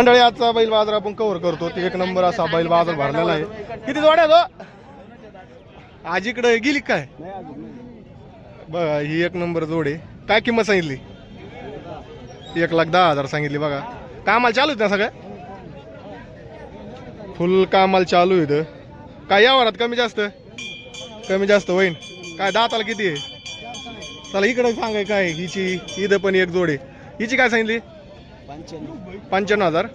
मंडळी आजचा बैल बाजार आपण कव्हर करतो. ते एक नंबर असा बैल बाजार भरलेला आहे. किती जोड्या तो हो? आज इकडे गेली काय? बघा ही एक नंबर जोडे काय किंमत सांगितली? एक लाख दहा हजार सांगितली बघा. कामाला चालू आहेत ना सगळ्या? फुल कामाला चालू आहेत. इथं काय या वरात कमी जास्त? कमी जास्त होईन. काय दाताला किती आहे? चला इकडे सांगाय काय? हिची इथं पण एक जोडे हिची काय सांगितली? पंच्याण्णव हजार.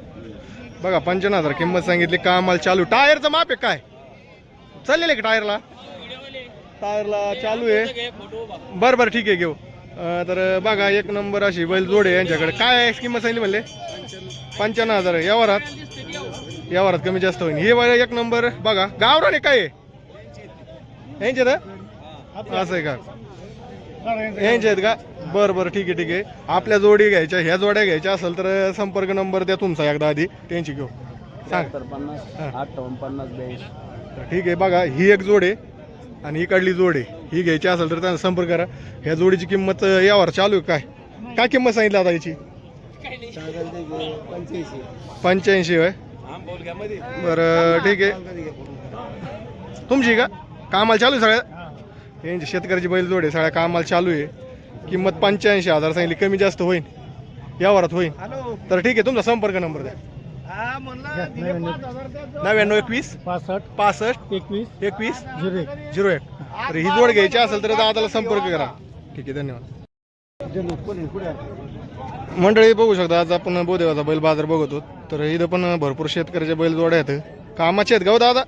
बघा पंच्याण्णव हजार किंमत सांगितली. कामाला चालू. टायरचं माप आहे काय? चाललेलं आहे का टायरला? टायरला चालू आहे. बरं बरं ठीक आहे घेऊ. तर बघा एक नंबर अशी बैल जोड आहे यांच्याकडे. काय किंमत सांगितली म्हणले? पंच्याण्णव हजार व्यवहारात? यावरात यावरात कमी जास्त होईल. हे बघा एक नंबर. बघा गावराने काय आहे यांचे तर असं आहे का? यांचे आहेत का? बरं बरं ठीक आहे ठीक आहे. आपल्या जोडी घ्यायच्या ह्या जोड्या घ्यायच्या असेल तर संपर्क नंबर द्या तुमचा एकदा आधी त्यांची घेऊ. सांग. पन्नास. अठ्ठावन्न पन्नास ब्याऐंशी तर ठीक आहे बघा ही एक जोड आहे आणि ही काढली जोड आहे. ही घ्यायची असेल तर त्यांचा संपर्क करा. ह्या जोडीची किंमत यावर चालू आहे काय? काय किंमत सांगितली आता याची? पंच्याऐंशी आहे बरं ठीक आहे. तुमची का? कामाला चालू आहे सगळ्या यांची शेतकऱ्याची बैल जोड आहे सगळ्या कामाला चालू आहे. किंमत पंच्याऐंशी हजार सांगितली कमी जास्त होईल यावरात होईल तर ठीक आहे तुमचा संपर्क नंबर द्या. नव्याण्णव एकवीस. पासष्ट. पासष्ट. एकवीस. एकवीस. झिरो एक. झिरो एक. तर ही जोड घ्यायची असेल तर दादाला संपर्क करा. ठीक आहे धन्यवाद. मंडळी बघू शकता आज आपण बोदेवाचा बैल बाजार बघतो. तर इथं पण भरपूर शेतकऱ्याचे बैल जोड्या आहेत. कामाचे आहेत का हो दादा?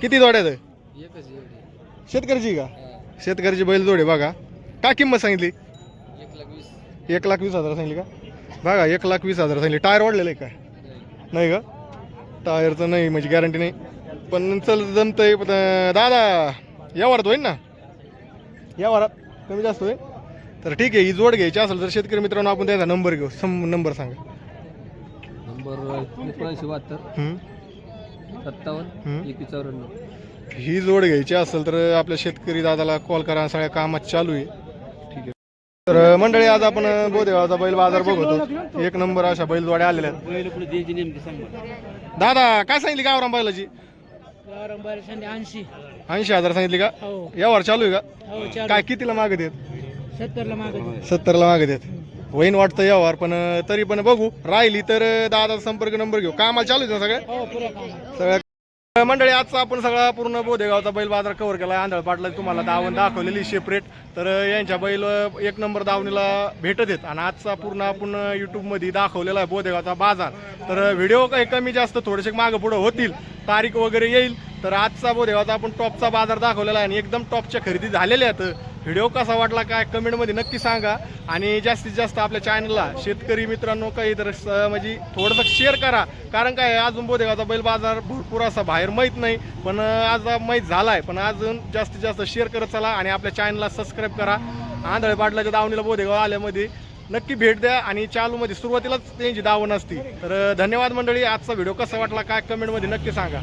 किती जोड्या आहेत? एकच शेतकऱ्याची का? शेतकऱ्याची बैल जोडे बघा. काय किंमत सांगितली? एक लाख वीस. एक लाख वीस हजार सांगितली का? बघा एक लाख वीस हजार सांगितली. टायर वाढलेलं आहे काय नाही का? टायरचं नाही म्हणजे गॅरंटी नाही. पण चल जमतंय. दादा या वरात होईल ना? या वरात कमी जास्त होईल? तर ठीक आहे ही जोड घ्यायची असेल तर शेतकरी मित्रांनो आपण त्याचा नंबर घेऊ. सम नंबर सांगा. नंबर एकोणऐंशी बहात्तर. सत्तावन्न. एकवीस चौऱ्याण्णव ही जोड घ्यायची असेल तर आपल्या शेतकरी दादाला कॉल करा सगळ्या कामात चालू आहे. ठीक आहे. तर मंडळी आज आपण बोदेवाचा बैल बाजार बघतो एक नंबर अशा बैल जोड्या आलेल्या आहेत दादा काय सांगितली गावराम बैलाची? ऐंशी. ऐंशी हजार सांगितली का? हो. यावर चालू आहे हो का चार काय कितीला मागत आहेत सत्तरला मागे सत्तरला मागत आहेत होईन वाटतं यावर पण तरी पण बघू. राहिली तर अं, दादाचा संपर्क नंबर घेऊ. कामाला चालू आहे ना सगळ्या? हो सगळ्या मंडळी आजचा आपण सगळा पूर्ण बोधेगावचा बैल बाजार कव्हर केला आंधळ पाटला तुम्हाला दावण दाखवलेली सेपरेट तर यांच्या बैल एक नंबर दावणीला भेटत आहेत. आणि आजचा पूर्ण आपण यूट्यूबमध्ये दाखवलेला आहे बोधेगावचा बाजार. तर व्हिडिओ काही कमी जास्त थोडेसे मागं पुढं होतील. तारीख वगैरे येईल. तर आजचा बोधेवाचा आपण टॉपचा बाजार दाखवलेला आहे आणि एकदम टॉपच्या खरेदी झालेल्या आहेत. व्हिडिओ कसा वाटला काय कमेंटमध्ये नक्की सांगा. आणि जास्तीत जास्त आपल्या चॅनलला शेतकरी मित्रांनो काही तर म्हणजे थोडंसं शेअर करा. कारण काय अजून बोधेगावचा बैल बाजार भरपूर असा बाहेर माहीत नाही. पण आज माहीत झाला आहे पण अजून जास्तीत जास्त शेअर करत चला आणि आपल्या चॅनलला सबस्क्राईब करा. आंधळे पाटलाच्या दावणीला बोधेगाव आल्यामध्ये नक्की भेट द्या आणि चालूमध्ये सुरुवातीलाच त्यांची दावण असती. तर धन्यवाद मंडळी. आजचा व्हिडिओ कसा वाटला काय कमेंटमध्ये नक्की सांगा.